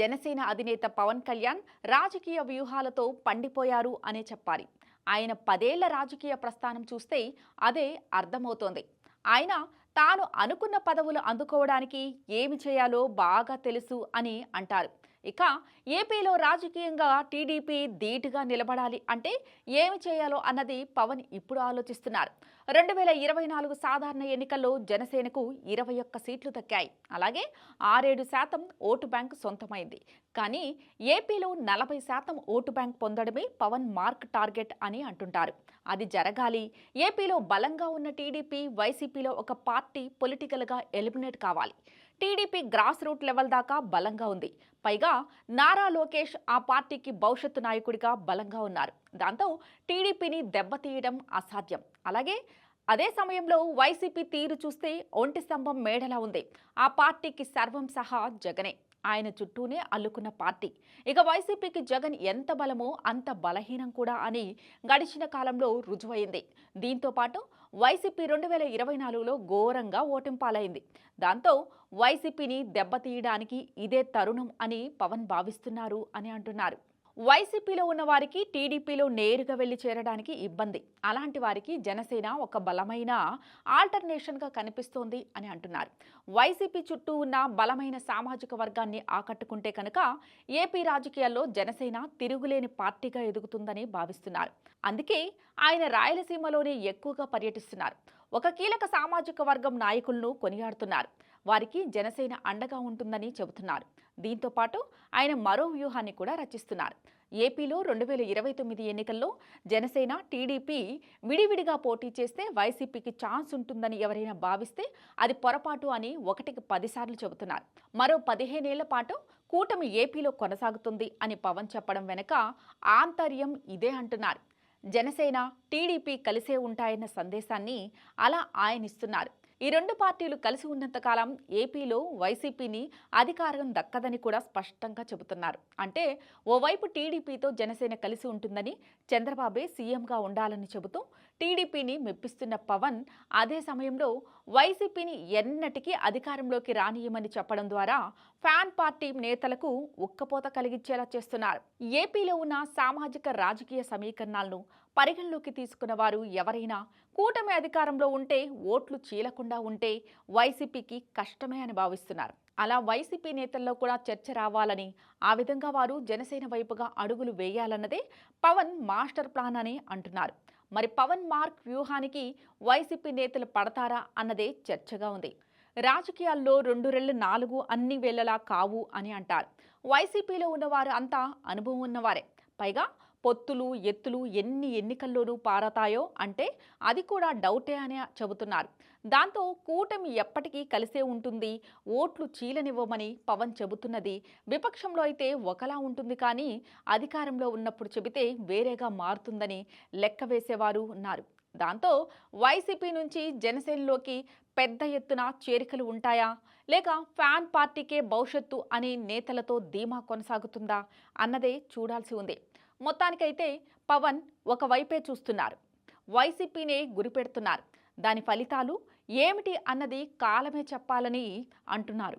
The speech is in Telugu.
జనసేన అధినేత పవన్ కళ్యాణ్ రాజకీయ వ్యూహాలతో పండిపోయారు అనే చెప్పాలి. ఆయన పదేళ్ళ రాజకీయ ప్రస్థానం చూస్తే అదే అర్థమవుతోంది. ఆయన తాను అనుకున్న పదవులు అందుకోవడానికి ఏమి చేయాలో బాగా తెలుసు అని అంటారు. ఇక ఏపీలో రాజకీయంగా టీడీపీ ధీటుగా నిలబడాలి అంటే ఏమి చేయాలో అన్నది పవన్ ఇప్పుడు ఆలోచిస్తున్నారు. రెండు వేల ఇరవై నాలుగు సాధారణ ఎన్నికల్లో జనసేనకు ఇరవై ఒక్క సీట్లు దక్కాయి. అలాగే ఆరేడు శాతం ఓటు బ్యాంక్ సొంతమైంది. కానీ ఏపీలో నలభై శాతం ఓటు బ్యాంక్ పొందడమే పవన్ మార్క్ టార్గెట్ అని అంటుంటారు. అది జరగాలి. ఏపీలో బలంగా ఉన్న టీడీపీ వైసీపీలో ఒక పార్టీ పొలిటికల్గా ఎలిమినేట్ కావాలి. టీడీపీ గ్రాస్ రూట్ లెవెల్ దాకా బలంగా ఉంది. పైగా నారా లోకేష్ ఆ పార్టీకి భవిష్యత్తు నాయకుడిగా బలంగా ఉన్నారు. దాంతో టీడీపీని దెబ్బతీయడం అసాధ్యం. అలాగే అదే సమయంలో వైసీపీ తీరు చూస్తే ఒంటి స్తంభం మేడలా ఉంది. ఆ పార్టీకి సర్వం సహా జగనే. ఆయన చుట్టూనే అల్లుకున్న పార్టీ. ఇక వైసీపీకి జగన్ ఎంత బలమో అంత బలహీనం కూడా అని గడిచిన కాలంలో రుజువైంది. దీంతో పాటు వైసీపీ రెండు వేల ఇరవై నాలుగులో ఘోరంగా ఓటింపాలైంది. దాంతో వైసీపీని దెబ్బతీయడానికి ఇదే తరుణం అని పవన్ భావిస్తున్నారు అని అంటున్నారు. వైసీపీలో ఉన్న వారికి టీడీపీలో నేరుగా వెళ్ళి చేరడానికి ఇబ్బంది. అలాంటి వారికి జనసేన ఒక బలమైన ఆల్టర్నేషన్గా కనిపిస్తోంది అని అంటున్నారు. వైసీపీ చుట్టూ ఉన్న బలమైన సామాజిక వర్గాన్ని ఆకట్టుకుంటే కనుక ఏపీ రాజకీయాల్లో జనసేన తిరుగులేని పార్టీగా ఎదుగుతుందని భావిస్తున్నారు. అందుకే ఆయన రాయలసీమలోనే ఎక్కువగా పర్యటిస్తున్నారు. ఒక కీలక సామాజిక వర్గం నాయకులను కొనియాడుతున్నారు. వారికి జనసేన అండగా ఉంటుందని చెబుతున్నారు. దీంతో పాటు ఆయన మరో వ్యూహాన్ని కూడా రచిస్తున్నారు. ఏపీలో రెండు వేల ఇరవై తొమ్మిది ఎన్నికల్లో జనసేన టీడీపీ విడివిడిగా పోటీ చేస్తే వైసీపీకి ఛాన్స్ ఉంటుందని ఎవరైనా భావిస్తే అది పొరపాటు అని ఒకటికి పదిసార్లు చెబుతున్నారు. మరో పదిహేనేళ్ళ పాటు కూటమి ఏపీలో కొనసాగుతుంది అని పవన్ చెప్పడం వెనుక ఆంతర్యం ఇదే అంటున్నారు. జనసేన టీడీపీ కలిసే ఉంటాయన్న సందేశాన్ని అలా ఆయన ఇస్తున్నారు ఈ రెండు పార్టీలు కలిసి ఉన్నంతకాలం ఏపీలో వైసీపీని అధికారం దక్కదని కూడా స్పష్టంగా చెబుతున్నారు. అంటే ఓవైపు టీడీపీతో జనసేన కలిసి ఉంటుందని చంద్రబాబే సీఎంగా ఉండాలని చెబుతూ టీడీపీని మెప్పిస్తున్న పవన్ అదే సమయంలో వైసీపీని ఎన్నటికీ అధికారంలోకి రానియమని చెప్పడం ద్వారా ఫ్యాన్ పార్టీ నేతలకు ఉక్కపోత కలిగించేలా చేస్తున్నారు. ఏపీలో ఉన్న సామాజిక రాజకీయ సమీకరణాలను పరిగణలోకి తీసుకున్న వారు ఎవరైనా కూటమి అధికారంలో ఉంటే ఓట్లు చీలకుండా ఉంటే వైసీపీకి కష్టమే అని భావిస్తున్నారు. అలా వైసీపీ నేతల్లో కూడా చర్చ రావాలని ఆ విధంగా వారు జనసేన వైపుగా అడుగులు వేయాలన్నదే పవన్ మాస్టర్ ప్లాన్ అని అంటున్నారు. మరి పవన్ మార్క్ వ్యూహానికి వైసీపీ నేతలు పడతారా అన్నదే చర్చగా ఉంది. రాజకీయాల్లో రెండు రెళ్ళు నాలుగు అన్ని వేళలా కావు అని అంటారు. వైసీపీలో ఉన్నవారు అంతా అనుభవం ఉన్నవారే. పైగా పొత్తులు ఎత్తులు ఎన్ని ఎన్నికల్లోనూ పారతాయో అంటే అది కూడా డౌటే అని చెబుతున్నారు. దాంతో కూటమి ఎప్పటికీ కలిసే ఉంటుంది. ఓట్లు చీలనివ్వమని పవన్ చెబుతున్నది. విపక్షంలో అయితే ఒకలా ఉంటుంది కానీ అధికారంలో ఉన్నప్పుడు చెబితే వేరేగా మారుతుందని లెక్క వేసేవారు ఉన్నారు. దాంతో వైసీపీ నుంచి జనసేనలోకి పెద్ద ఎత్తున చేరికలు ఉంటాయా? లేక ఫ్యాన్ పార్టీకే భవిష్యత్తు అని నేతలతో ధీమా కొనసాగుతుందా? అన్నదే చూడాల్సి ఉంది. మొత్తానికైతే పవన్ ఒకవైపే చూస్తున్నారు. వైసీపీనే గురిపెడుతున్నారు దాని ఫలితాలు ఏమిటి అన్నది కాలమే చెప్పాలని అంటున్నారు.